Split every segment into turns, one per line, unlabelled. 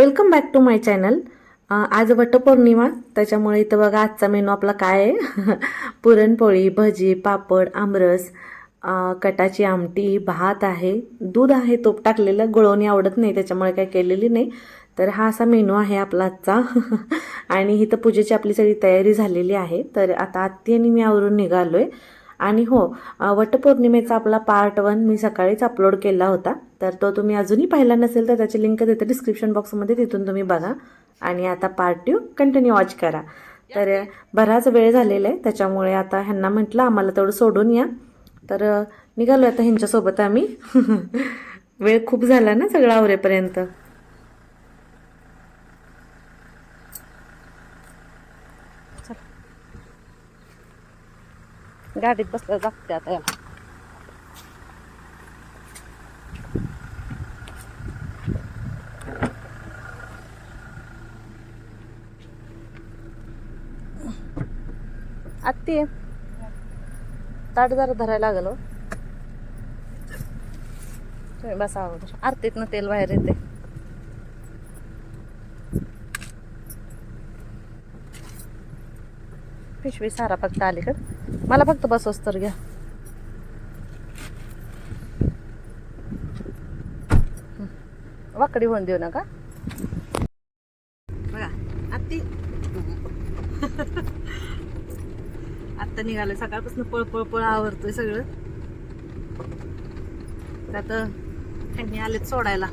Welcome back to my channel आज वटपौर्णिमा त्याच्यामुळे इथं बघा आजचा मेनू आपला काय आहे? पुरणपोळी भजी पापड आमरस कटाची आमटी भात आहे दूध आहे तोप टाकलेलं गुळवणी आवडत नाही त्याच्यामुळे काय केलेली नाही. तर हा असा मेनू आहे आपला आजचा. आणि इथं पूजेची आपली सगळी तयारी झालेली आहे. तर आता आत्ती आणि मी आवरून निघालो आहे आणि हो वटपौर्णिमेचा आपला पार्ट वन मी सकाळीच अपलोड केला होता. तर तो तुम्ही अजूनही पाहिला नसेल तर त्याची लिंक देते डिस्क्रिप्शन बॉक्समध्ये तिथून तुम्ही बघा. आणि आता पार्ट टू कंटिन्यू वॉच करा. तर बराच वेळ झालेला आहे त्याच्यामुळे आता ह्यांना म्हटलं आम्हाला तेवढं सोडून या. तर निघालो आता ह्यांच्यासोबत आम्ही. वेळ खूप झाला ना सगळं आवरेपर्यंत. गाडीत बसलं जागते आता याला आत्ती ताट जरा धरायला लागलो हो. तुम्ही बसा अगोदर. आरतीतनं तेल बाहेर येते. पिशवी सारा फक्त अलीकड मला फक्त बसवस तर घ्या. वाकडी होऊन देऊ नका. बघा आत्ती. आत्ता निघालं सकाळपासून पळ पळ पळ आवरतोय सगळं. त्यात त्यांनी आलेत सोडायला.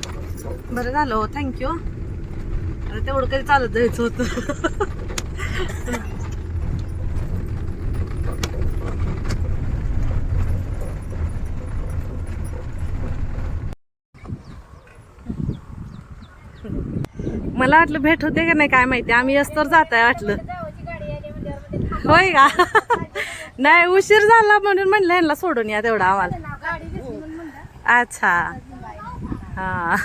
बरं झालं हो थँक्यू अरे तेवढं कधी चालत जायचं होतं. मला वाटलं भेट होते का नाही काय माहिती. आम्ही असतर जात आहे वाटलं. होय का? नाही उशीर झाला म्हणून म्हणलं यांना सोडून या तेवढा आम्हाला. अच्छा. हा.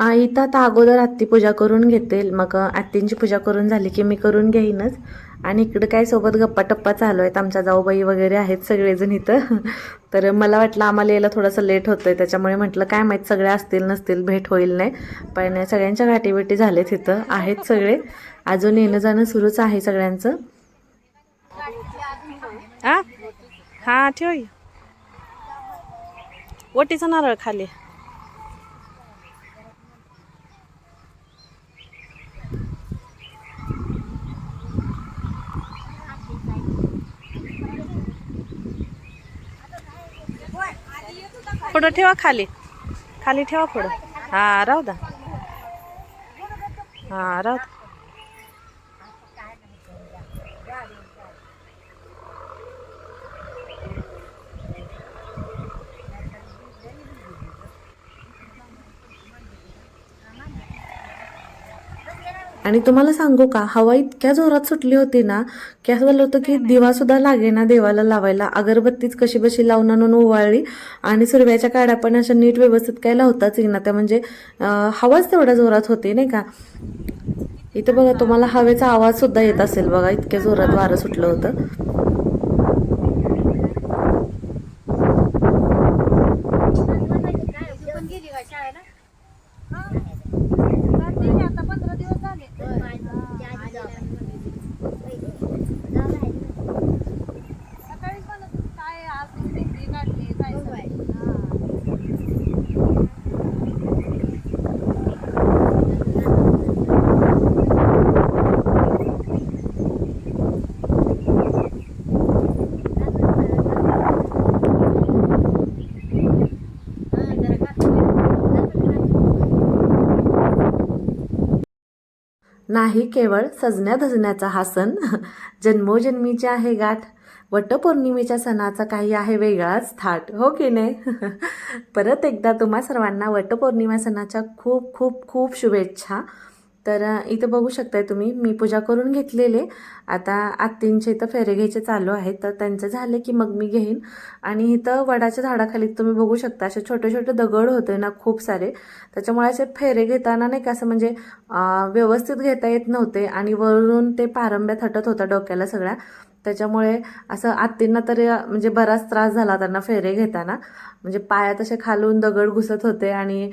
आई तर आता अगोदर आत्ती पूजा करून घेतील. मग आत्तींची पूजा करून झाली की मी करून घेईनच. आणि इकडं काय सोबत गप्पा टप्पा चालू आहेत. आमच्या जाऊबाई वगैरे आहेत सगळेजण इथं. तर मला वाटलं आम्हाला यायला थोडंसं लेट होतं आहे त्याच्यामुळे म्हटलं काय माहीत सगळे असतील नसतील भेट होईल नाही. पण सगळ्यांच्या गाठीभेटी झालेत इथं. आहेत सगळे. अजून येणं जाणं सुरूच आहे सगळ्यांचं. आ? हां ठेव. ओटीचा नारळ खाली. पुढं ठेवा खाली. खाली ठेवा पुढं. हां राहू दा हां राहू दा आणि तुम्हाला सांगू का हवा इतक्या जोरात सुटली होती ना की असं झालं होतं की दिवा सुद्धा लागेना देवाला लावायला. अगरबत्तीच कशी बशी लावून आणून ओवाळली आणि सुरव्याच्या काड्या पण अशा नीट व्यवस्थित काय लावताच येईना. त्या म्हणजे हवाच तेवढ्या जोरात होती नाही का? इथं बघा तुम्हाला हवेचा आवाज सुद्धा येत असेल बघा इतक्या जोरात वारं सुटलं होतं. minute. Look. नाही केवळ सजण्याधजण्याचा हा सण जन्मोजन्मीची आहे गाठ. वटपौर्णिमेच्या सणाचा काही आहे वेगळाच थाट हो की नाही? परत एकदा तुम्हा सर्वांना वटपौर्णिमा सणाच्या खूप खूप खूप शुभेच्छा. तर इथं बघू शकताय तुम्ही मी पूजा करून घेतलेले. आता आत्तींचे इथं फेरे घ्यायचे चालू आहेत तर त्यांचे झाले की मग मी घेईन. आणि इथं वडाच्या झाडाखाली तुम्ही बघू शकता असे छोटे छोटे दगड होते ना खूप सारे. त्याच्यामुळे असे फेरे घेताना नाही का असं म्हणजे व्यवस्थित घेता येत नव्हते आणि वरून ते पारंब्या थटत होता डोक्याला सगळ्या. त्याच्यामुळे असं आत्तींना तरी म्हणजे बराच त्रास झाला त्यांना फेरे घेताना. म्हणजे पायात असे खालून दगड घुसत होते आणि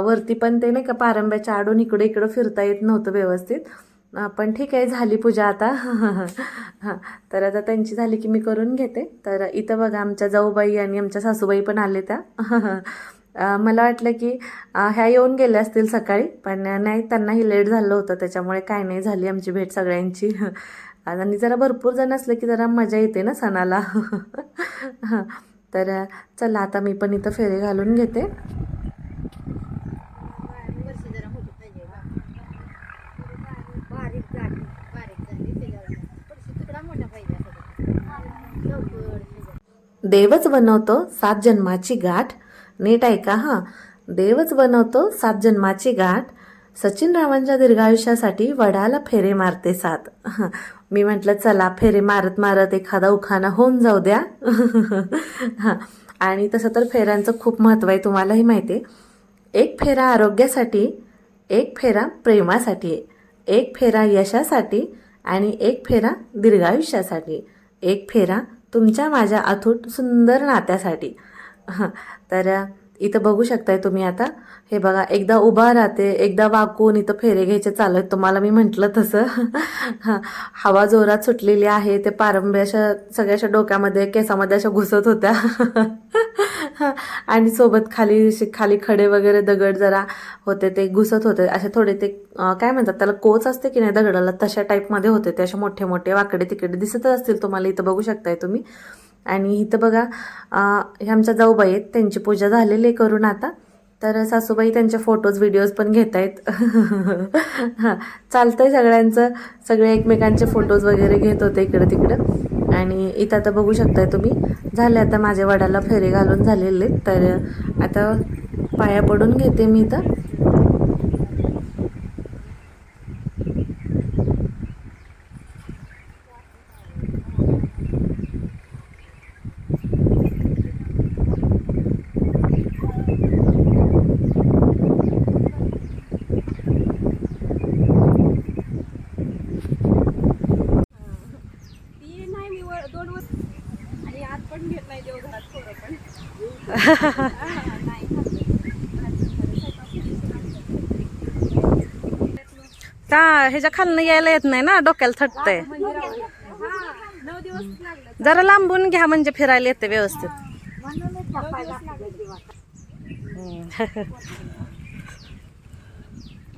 वरती पण ते नाही का पारंब्याच्या आडून इकडे इकडं फिरता येत नव्हतं व्यवस्थित. पण ठीक आहे झाली पूजा आता. हां तर आता त्यांची झाली की मी करून घेते. तर इथं बघा आमच्या जाऊबाई आणि आमच्या सासूबाई पण आले त्या. मला वाटलं की ह्या येऊन गेल्या असतील सकाळी पण नाही त्यांनाही लेट झालं होतं त्याच्यामुळे काय नाही झाली आमची भेट सगळ्यांची. आणि जरा भरपूर जण असलं की जरा मजा येते ना सणाला. हां तर चला आता मी पण इथं फेरे घालून घेते. देवच बनवतो सात जन्माची गाठ. नीट ऐका हां. देवच बनवतो सात जन्माची गाठ. सचिन रावांच्या दीर्घायुष्यासाठी वडाला फेरे मारते सात. हं, मी म्हटलं चला फेरे मारत मारत एखादा उखाणा होऊन जाऊ द्या. हां आणि तसं तर फेऱ्यांचं खूप महत्त्व आहे तुम्हालाही माहिती आहे. एक फेरा आरोग्यासाठी एक फेरा प्रेमासाठी एक फेरा यशासाठी आणि एक फेरा दीर्घायुष्यासाठी एक फेरा तुमच्या माझ्या अथूट सुंदर नात्यासाठी. हां तर इथं बघू शकताय तुम्ही आता. हे बघा एकदा उभा राहते एकदा वाकून इथं फेरे घ्यायचे चालू आहेत. तुम्हाला मी म्हटलं तसं. हवा जोरात सुटलेली आहे ते पारंब्या अशा सगळ्या डोक्यामध्ये केसामध्ये अशा घुसत होत्या. आणि सोबत खाली खाली खडे वगैरे दगड जरा होते ते घुसत होते. असे थोडे ते काय म्हणतात त्याला कोच असते की नाही दगडाला तशा टाईपमध्ये होते ते असे मोठे मोठे वाकडे तिकडे दिसतच असतील तुम्हाला इथं बघू शकताय तुम्ही. आणि इथं बघा हे आमच्या जाऊबाई आहेत. त्यांची पूजा झालेली आहे करून आता. तर सासूबाई त्यांचे फोटोज व्हिडिओज पण घेत आहेत हां चालतंय सगळ्यांचं. सगळे एकमेकांचे फोटोज वगैरे घेत होते इकडं तिकडं. आणि इथं आता बघू शकताय तुम्ही. झाले आता माझ्या वडाला फेरे घालून झालेले. आहेत. तर आता पाया पडून घेते मी इथं
ती नाही मी वर- दोन वर्ष आणि आज पण घेत नाही देव घरात थोडं पण हा, नाही
का ह्याच्या खालनं यायला येत नाही ना डोक्याला थटतंय. जरा लांबून घ्या म्हणजे फिरायला येते व्यवस्थित.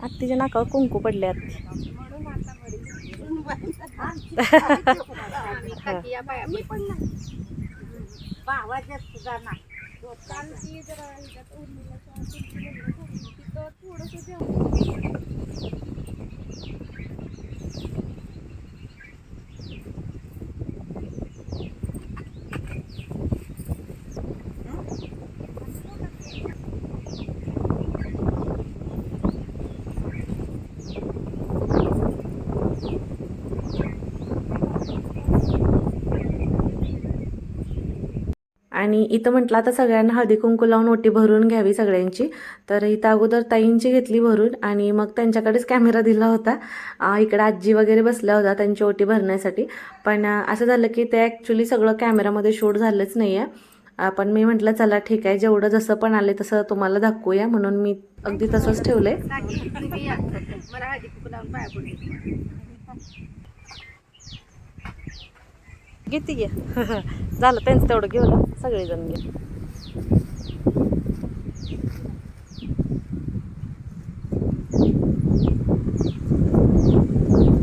आत्तीच्या नाकावर कुंकू पडले आत्ती.
आता आम्ही खाती जरा ह्याच्यात तिथं थोडंसं जेवण
आणि इथं म्हटलं आता सगळ्यांना हळदी कुंकू लावून ओटी भरून घ्यावी सगळ्यांची तर इथं अगोदर ताईंची घेतली भरून आणि मग त्यांच्याकडेच कॅमेरा दिला होता इकडं आजी वगैरे बसल्या होत्या त्यांची ओटी भरण्यासाठी पण असं झालं की ते ॲक्च्युली सगळं कॅमेरामध्ये शूट झालंच नाही आहे पण मी म्हटलं चला ठीक आहे जेवढं जसं पण आले तसं तुम्हाला दाखवूया म्हणून मी अगदी तसंच ठेवलं आहे
मला हळदी कुकू लावून पाया पडली
किती घे. झालं त्यांचं तेवढं घेऊ ना सगळेजण घे.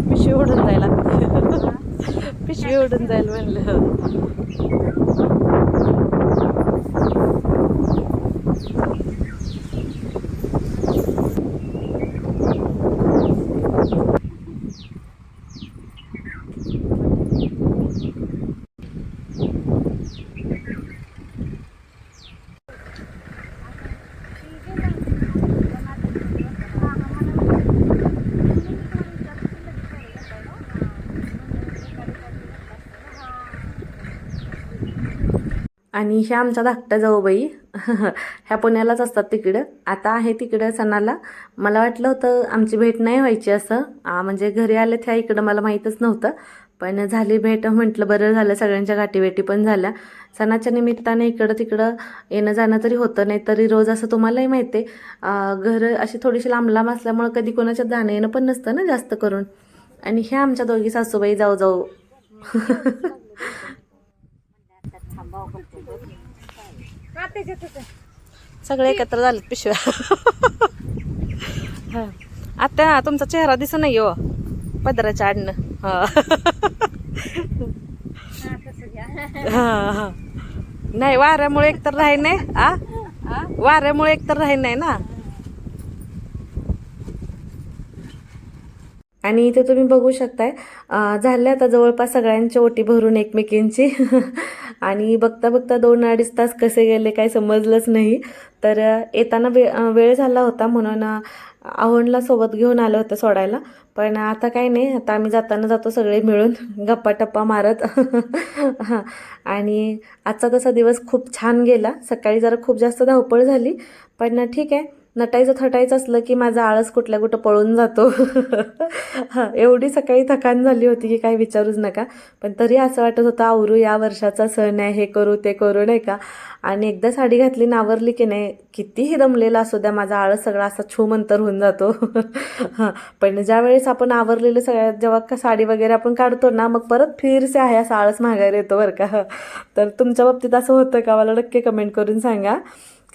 पिशवी उडून जायला पिशवी उडून जाईल म्हणलं.
आणि ह्या आमच्या धाकट्या जाऊबाई ह्या पुण्यालाच असतात तिकडं. आता आहे तिकडं सणाला. मला वाटलं होतं आमची भेट नाही व्हायची असं. म्हणजे घरी आले त्या इकडं मला माहीतच नव्हतं. पण झाली भेट म्हटलं बरं झालं सगळ्यांच्या गाठीभेटी पण झाल्या. सणाच्या निमित्ताने इकडं तिकडं येणं जाणं तरी होतं नाही तरी रोज असं तुम्हालाही माहिती आहे. घरं अशी थोडीशी लांब लांब असल्यामुळं कधी कोणाच्या जाणं येणं पण नसतं ना जास्त करून. आणि ह्या आमच्या दोघी सासूबाई जाऊ जाऊ.
सगळे एकत्र झालेत पिशव्या. आता तुमचा चेहरा दिसत नाही हो. पदराच्या आडनं. हा. नाही वाऱ्यामुळे एकतर राही नाही. आ? वाऱ्यामुळे एकतर राही नाही ना.
आणि इथे तुम्ही बघू शकताय झाले आता जवळपास सगळ्यांची ओटी भरून एकमेकींची. आणि बघता बघता दोन अडीच तास कसे गेले काय समजलंच नाही. तर येताना वे वेळ झाला होता म्हणून आव्हानला सोबत घेऊन आलं होतं सोडायला. पण आता काही नाही आता आम्ही जाताना जातो सगळे मिळून गप्पा टप्पा मारत. हां आणि आजचा तसा दिवस खूप छान गेला. सकाळी जरा खूप जास्त धावपळ झाली. पण ठीक आहे. नटायचं थटायचं असलं की माझा आळस कुठल्या कुठं पळून जातो. हां एवढी सकाळी थकान झाली होती की काही विचारूच नका. पण तरी असं वाटत होतं आवरू या वर्षाचा सण आहे हे करू ते करू नाही का? आणि एकदा साडी घातली नावरली की नाही कितीही दमलेला असू द्या माझा आळस सगळा असा छूमंतर होऊन जातो. हां पण ज्या वेळेस आपण आवरलेलं सगळ्यात जेव्हा का साडी वगैरे आपण काढतो ना मग परत फिरसे आहे असा आळस माघारी येतो बरं का? तर तुमच्या बाबतीत असं होतं का? मला नक्की कमेंट करून सांगा.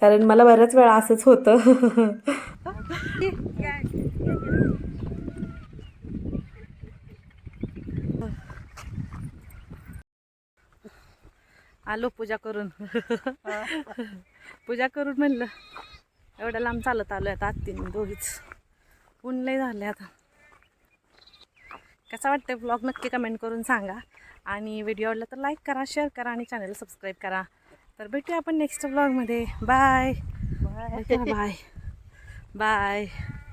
कारण मला बऱ्याच वेळा असंच होतं.
आलो पूजा करून. पूजा करून म्हणलं एवढ्या लांब चालत आलो आता आत्तीने दोघीच. ऊन लय झाले आता. कसा वाटतं ब्लॉग नक्की कमेंट करून सांगा. आणि व्हिडिओ आवडला तर लाईक करा शेअर करा आणि चॅनल सबस्क्राईब करा. तर भेटूया आपण नेक्स्ट ब्लॉगमध्ये बाय बाय बाय बाय